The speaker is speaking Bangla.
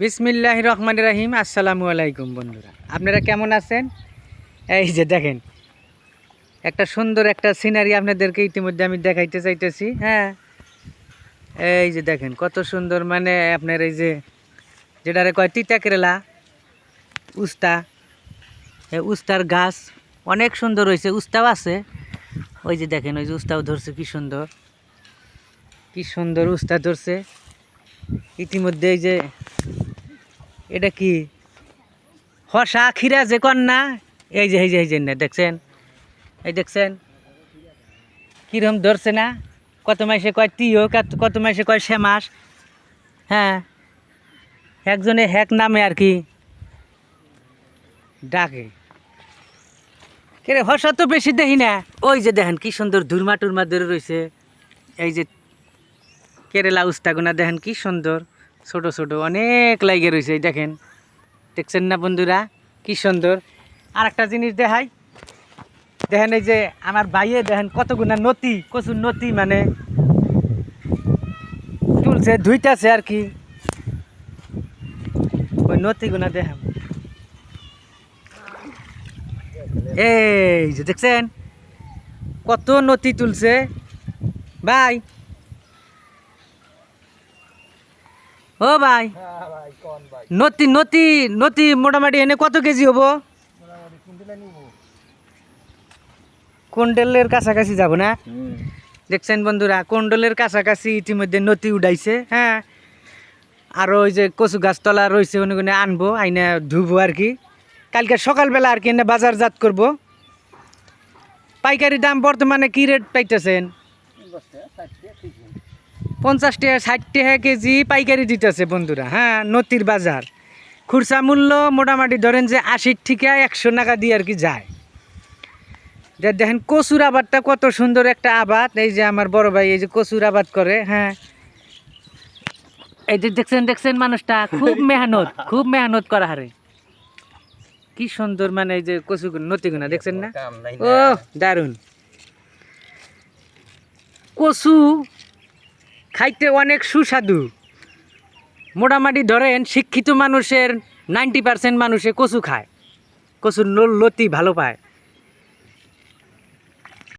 বিসমিল্লাহ রহমান রাহিম, আসসালামু আলাইকুম বন্ধুরা। আপনারা কেমন আছেন? এই যে দেখেন, একটা সুন্দর একটা সিনারি আপনাদেরকে ইতিমধ্যে আমি দেখাইতে চাইতেছি হ্যাঁ? এই যে দেখেন, কত সুন্দর মানে আপনার এই যে, যেটারে কয়, তিতা কেরালা, উস্তা উস্তার গাছ, অনেক সুন্দর হয়েছে উস্তাও আছে। ওই যে দেখেন, ওই যে উস্তাও ধরছে, কি সুন্দর কি সুন্দর উস্তা ধরছে। ইতিমধ্যে এই যে এটা কি? হসা খিরা যে কন্যা এই যে এই যে এই যে না দেখছেন? এই দেখছেন? কিরম ধরছে না? কত মাসে কয় তিও কত- মাসে কয় শ্যামাস হ্যাঁ? একজনে হ্যাক নামে আর কি ডাকে। কে হসা তো বেশি দেখি না। ওই যে দেখেন, কি সুন্দর ধুরমা টুরমা ধরে রয়েছে এই যে কেরালা উস্তাগুনা দেখেন, কি সুন্দর। ছোট ছোট, অনেক লাইগে রয়েছে, এই দেখেন। দেখছেন না বন্ধুরা? কি সুন্দর। আর একটা জিনিস দেখাই। দেখেন এই যে আমার ভাইয়ে, দেখেন কতগুনা নতি কচুর নতি মানে তুলছে, ধুইতাছে আর কি। ওই নতিগুনা দেখাম। এই যে দেখছেন? কত নতি তুলছে। ভাই ও ভাই। নতি নতি নতি মোটামুটি এনে কত কেজি হব? কুন্ডলের কাছাকাছি যাব না? দেখছেন বন্ধুরা কুন্ডলের কাছাকাছি ইতিমধ্যে নতি উঠাইছে হ্যাঁ? আর ওই যে কচু গাছতলা রয়েছে ওখানে ওখানে আনব, আইনা ধুবো আর কি। কালকে সকালবেলা আর কি এনে বাজারজাত করব। পাইকারি দাম বর্তমানে কি রেট পাইতেছেন? পঞ্চাশ টাকা ষাট টাকা কেজি পাইকারি দিতেছে বন্ধুরা হ্যাঁ নতির বাজার। খুরসা মূল্য মোটামুটি ধরেন যে আশির থেকে একশো টাকা দিয়ে আর কি যায়। যে দেখেন কচুর আবাদটা কত সুন্দর একটা আবাদ। এই যে আমার বড় ভাই এই যে কচুর আবাদ করে হ্যাঁ। এই যে দেখছেন দেখছেন মানুষটা খুব মেহনত খুব মেহনত করা হারে। কি সুন্দর মানে এই যে কচু নতিগুনা দেখছেন না। ও দারুণ। কচু খাইতে অনেক সুস্বাদু। মোটামুটি ধরেন, শিক্ষিত মানুষের নাইনটি পার্সেন্ট মানুষে কচু খায়। কচুর লতি ভালো পায়।